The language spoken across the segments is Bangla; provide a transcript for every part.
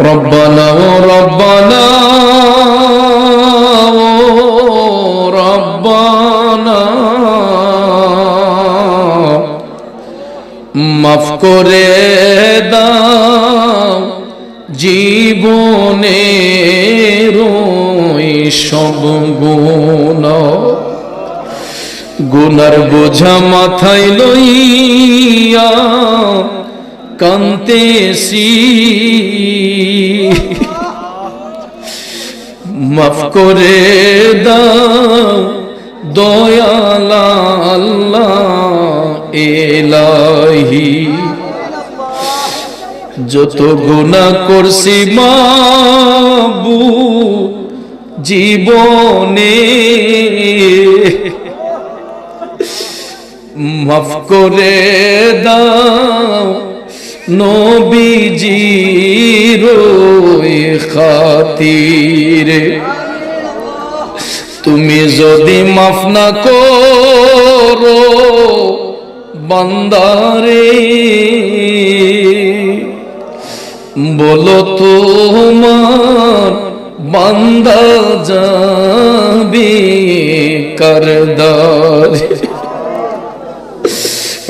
ربنا ربنا ربنا মাফ করে দাও জীবনের ওই সব গুণ গুনার বোঝা মাথায় লইয়া কান্তেছি মাফ করে দাও দয়াল এলাহি। যত গুণা করছি মাবু জীবনে। মাফ করে দাও নবীজির খাতিরে। তুমি যদি মাফ না করো বন্দারে বলো তোমার বান্দা যাবি করদারে।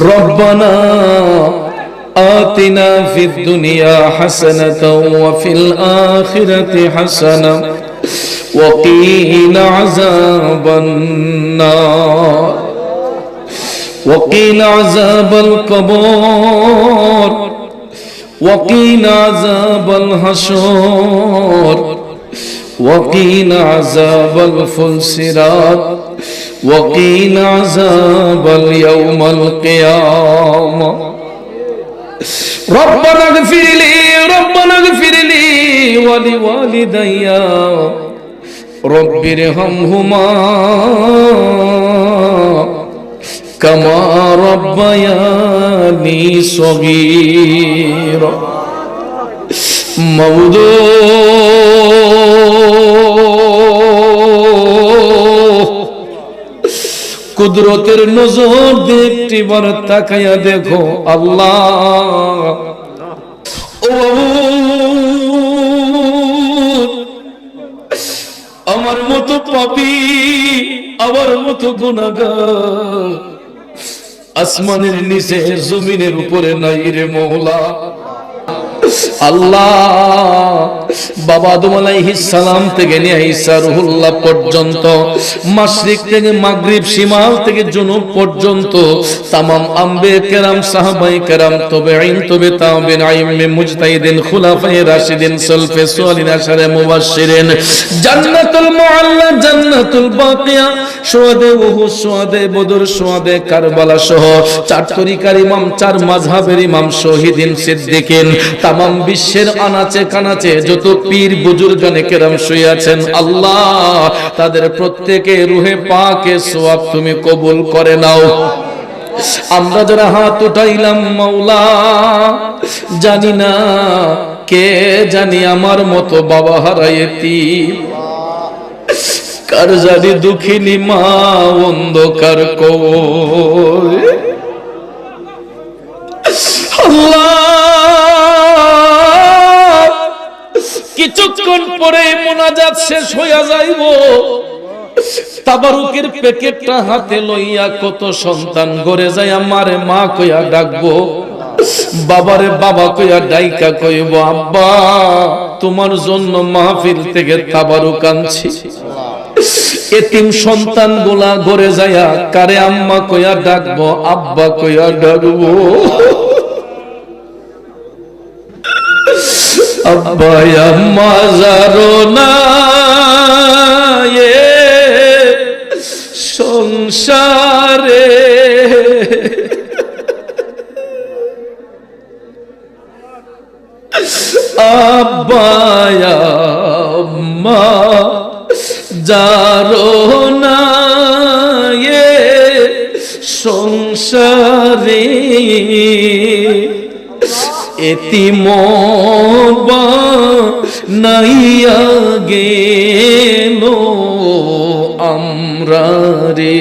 রব্বানা آتنا في الدنيا حسنة وفي الآخرة حسنة وقينا عذاب النار وقينا عذاب القبور وقينا عذاب الحشور وقينا عذاب الفلسرات وقينا عذاب اليوم القيامة ربنا اغفر لي ربنا اغفر لي ولوالدي رب ارحمهما كما ربياني صغيرا موضوع কুদরতের নজর দিয়ে একটি বার তাকাইয়া দেখো আল্লাহ। ও আমার মতো পাপি, আমার মতো গুণাগার আসমানের নিচে, জমিনের উপরে নাই রে মৌলা। আল্লাহ। বাবা আদম আলাইহিস সালাম থেকে নিয়ে ঈসা রুহুল্লাহ পর্যন্ত, মাশরিক থেকে মাগরিব শিমাল থেকে জুনুব পর্যন্ত, তামাম আম্বে কেরাম, সাহাবাই কেরাম তবে আইন তবে তাবিন আইমে মুজতাহিদিন, খুলাফায়ে রাশিদিন, সলফে সুয়ালিন, আশারে মুবাশশিরিন। জান্নাতুল মুআল্লা, জান্নাতুল বাকিয়া সোয়াদে ওহু সোয়াদে বদর, সোয়াদে কারবালা সহ চার তরিকার ইমাম, চার মাযহাবের ইমাম, শহীদিন, সিদ্দিকিন, তামাম বিশ্বের আনাচে কানাচে যত পীর বুজুর্গানে কেরাম শুয়ে আছেন, আল্লাহ তাদের প্রত্যেকে রুহে পাকে সোয়াব তুমি কবুল করে নাও। আমরা যারা হাত উঠাইলাম, মাওলা, জানি না কে জানি আমার মতো বাবা হারাইতি কার জানি দুঃখিনী মা অন্ধকার কবর আল্লাহ কিছুক্ষণ পরে মোনাজাত শেষ হইয়া যাইব। তাবারুকের প্যাকেটটা হাতে লইয়া কত সন্তান ঘরে যায় আমারে মা কইয়া ডাকবো। বাবারে বাবা কইয়া ডাইকা কইব, আব্বা, তোমার জন্য মাহফিল থেকে তাবারুক আনছি। এতিম সন্তানগুলা ঘরে যায়া কারে আম্মা কইয়া ডাকবো, আব্বা কইয়া ডাকবো? আব্বা আম্মা যারো না এ সংসারে। আব্বা আম্মা যারো না এ এতিম নাইয়া গেল আমরা রে।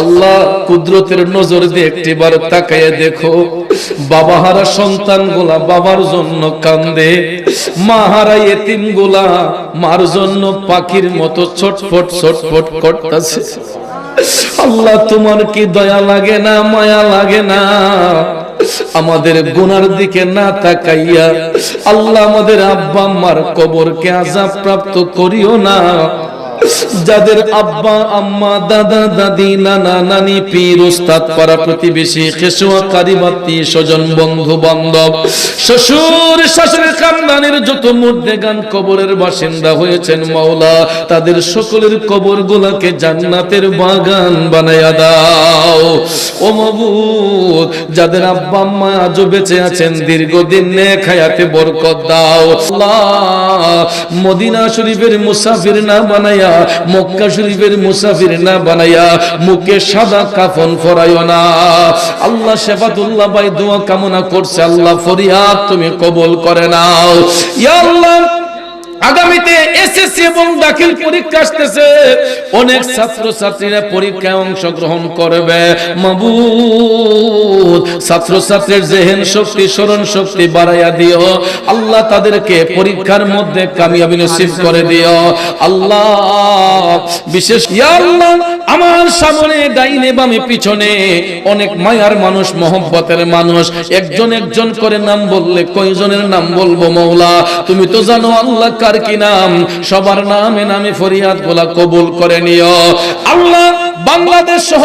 আল্লাহ কুদরতের নজর দিয়ে একটিবার তাকাইয়ে দেখো বাবা হারা সন্তান গোলা বাবার জন্য কান্দে মা হারা এতিম গোলা মার জন্য পাখির মতো ছটফট ছটফট করতেছে। আল্লাহ, তোমার কি দয়া লাগে না, মায়া লাগে না? আমাদের গুনার দিকে না তাকাইয়া আল্লাহ আমাদের আব্বা আম্মার কবরকে আজাব প্রাপ্ত করিও না। যাদের আব্বা, আম্মা, দাদা, দাদি, নানা, নানি, পীর, উস্তাদ পাড়া প্রতিবেশী খেসুয়া কারিবাতি স্বজন, বন্ধু, বান্ধব, শ্বশুর, শাশুড়ির খানদানের যত মধ্যে গান কবরের বাসিন্দা হয়েছেন মাওলা, তাদের সকলের কবর গুলাকে জান্নাতের বাগান বানায়া দাও। ও মাবুদ, যাদের আব্বা, আম্মা আজও বেঁচে আছেন, দীর্ঘদিন নেক হায়াতে বরকত দাও। আল্লাহ মদিনা শরীফের মুসাফির না বানায়া মক্কা শরীফের মুসাফির না বানাইয়া মুখে সাদা কাফন ফরাইও না। আল্লাহ শেফাতুল্লাহ ভাই দোয়া কামনা করছে, আল্লাহ ফরিয়াদ তুমি কবল করে নাও। ইয়া আল্লাহ আগামীতে এসএসসি এবং দাখিল পরীক্ষা আসতেছে। অনেক ছাত্র ছাত্রীরা পরীক্ষায় অংশগ্রহণ করবে। মাবুদ ছাত্র ছাত্রীর জেহেন শক্তি, স্মরণ শক্তি বাড়াইয়া দিও। আল্লাহ তাদেরকে পরীক্ষার মধ্যে কামিয়াবি নসিব করে দিও। আল্লাহ, বিশেষ আল্লাহ, আমার সামনে, ডাইনে বামে, পিছনে অনেক মায়ার মানুষ, মহব্বতের মানুষ। একজন একজন করে নাম বললে কয়জনের নাম বলব মৌলা? তুমি তো জানো আল্লাহ কার কি নাম? সবার নামে নামে ফরিয়াদ গোলা কবুল করে নিও। আল্লাহ বাংলাদেশ সহ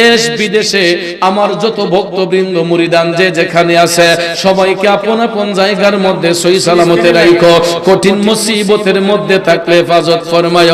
দেশ বিদেশে আমার যত ভক্তবৃন্দ, মুরিদান যে যেখানে আছে, সবাইকে আপন আপন জায়গার মধ্যে সই সালামতে রাখো কঠিন মুসিবতের মধ্যে থাকলে হেফাজত ফরমায়।